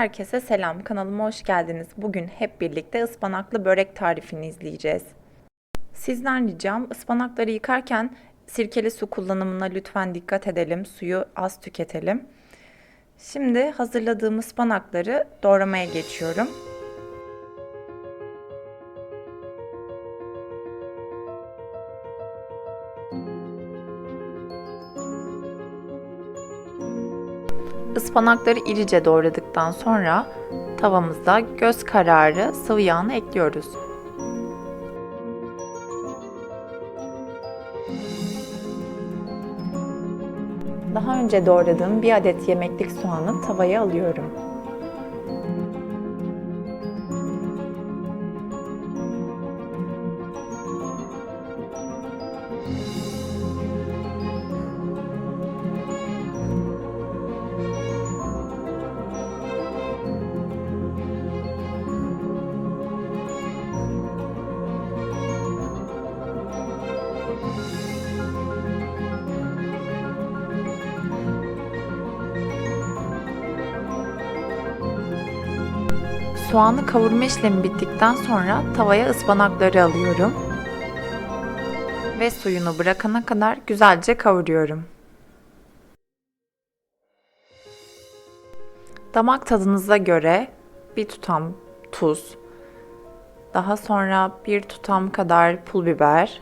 Herkese selam. Kanalıma hoş geldiniz. Bugün hep birlikte ıspanaklı börek tarifini izleyeceğiz. Sizden ricam ıspanakları yıkarken sirkeli su kullanımına lütfen dikkat edelim. Suyu az tüketelim. Şimdi hazırladığım ıspanakları doğramaya geçiyorum. Ispanakları irice doğradıktan sonra tavamızda göz kararı sıvı yağını ekliyoruz. Daha önce doğradığım bir adet yemeklik soğanı tavaya alıyorum. Soğanı kavurma işlemi bittikten sonra tavaya ıspanakları alıyorum. Ve suyunu bırakana kadar güzelce kavuruyorum. Damak tadınıza göre bir tutam tuz, daha sonra bir tutam kadar pul biber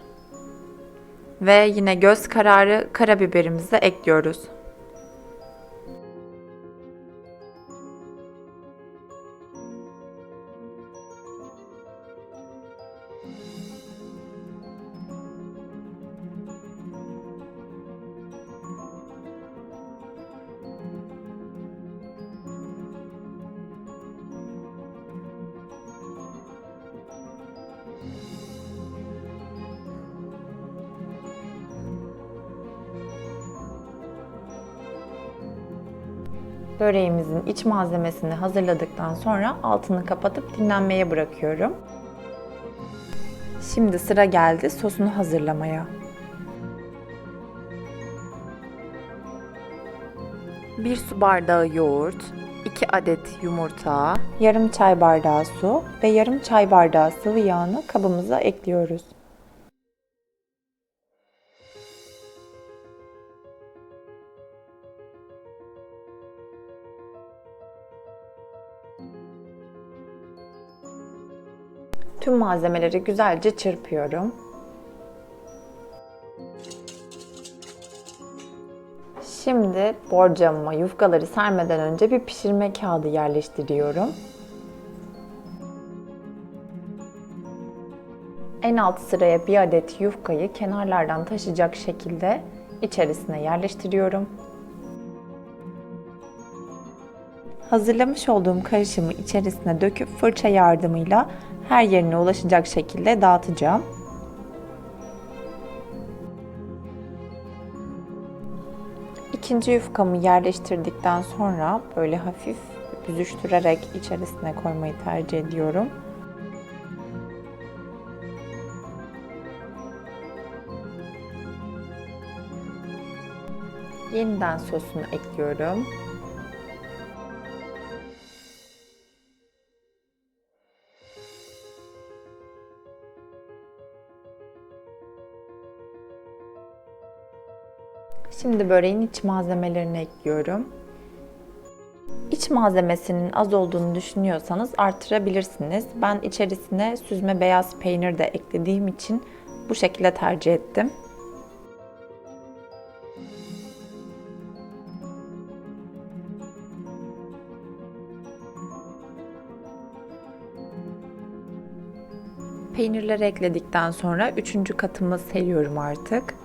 ve yine göz kararı karabiberimizi ekliyoruz. Böreğimizin iç malzemesini hazırladıktan sonra altını kapatıp dinlenmeye bırakıyorum. Şimdi sıra geldi sosunu hazırlamaya. Bir su bardağı yoğurt, 2 adet yumurta, yarım çay bardağı su ve yarım çay bardağı sıvı yağını kabımıza ekliyoruz. Tüm malzemeleri güzelce çırpıyorum. Şimdi borcamıma yufkaları sermeden önce bir pişirme kağıdı yerleştiriyorum. En alt sıraya bir adet yufkayı kenarlardan taşıyacak şekilde içerisine yerleştiriyorum. Hazırlamış olduğum karışımı içerisine döküp fırça yardımıyla her yerine ulaşacak şekilde dağıtacağım. İkinci yufkamı yerleştirdikten sonra böyle hafif büzüştürerek içerisine koymayı tercih ediyorum. Yeniden sosunu ekliyorum. Şimdi böreğin iç malzemelerini ekliyorum. İç malzemesinin az olduğunu düşünüyorsanız artırabilirsiniz. Ben içerisine süzme beyaz peynir de eklediğim için bu şekilde tercih ettim. Peynirleri ekledikten sonra üçüncü katımı seriyorum artık.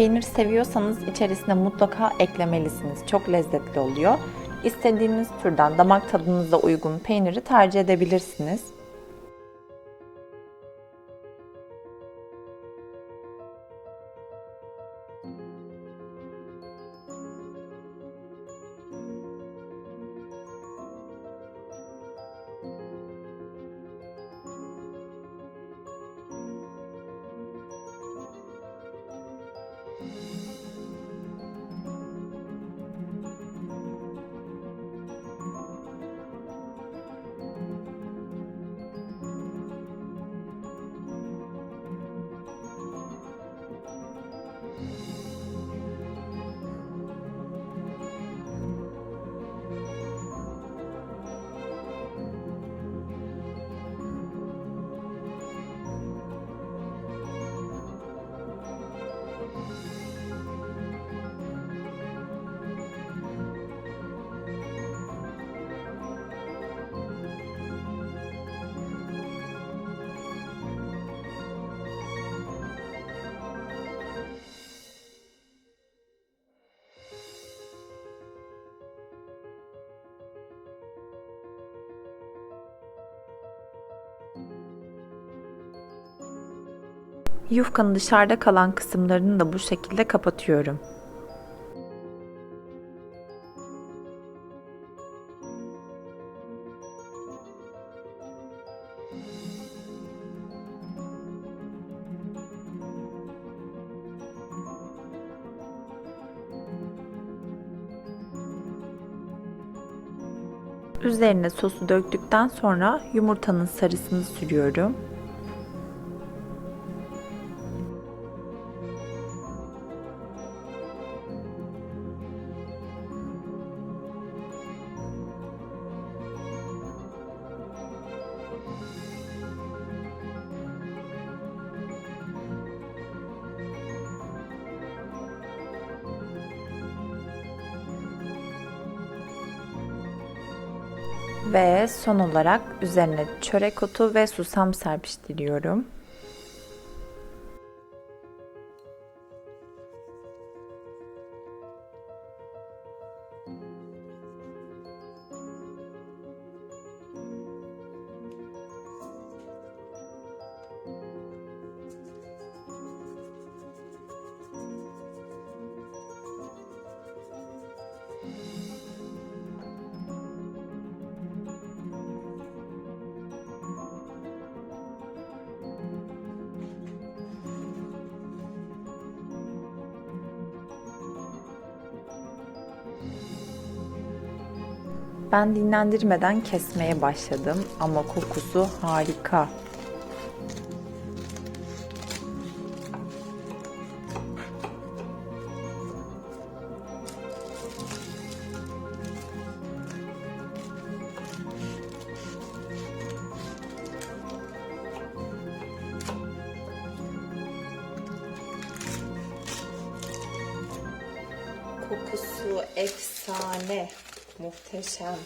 Peynir seviyorsanız içerisine mutlaka eklemelisiniz. Çok lezzetli oluyor. İstediğiniz türden damak tadınıza uygun peyniri tercih edebilirsiniz. Yufkanın dışarıda kalan kısımlarını da bu şekilde kapatıyorum. Üzerine sosu döktükten sonra yumurtanın sarısını sürüyorum. Ve son olarak üzerine çörek otu ve susam serpiştiriyorum. Ben dinlendirmeden kesmeye başladım ama kokusu harika. Kokusu efsane, muhteşem.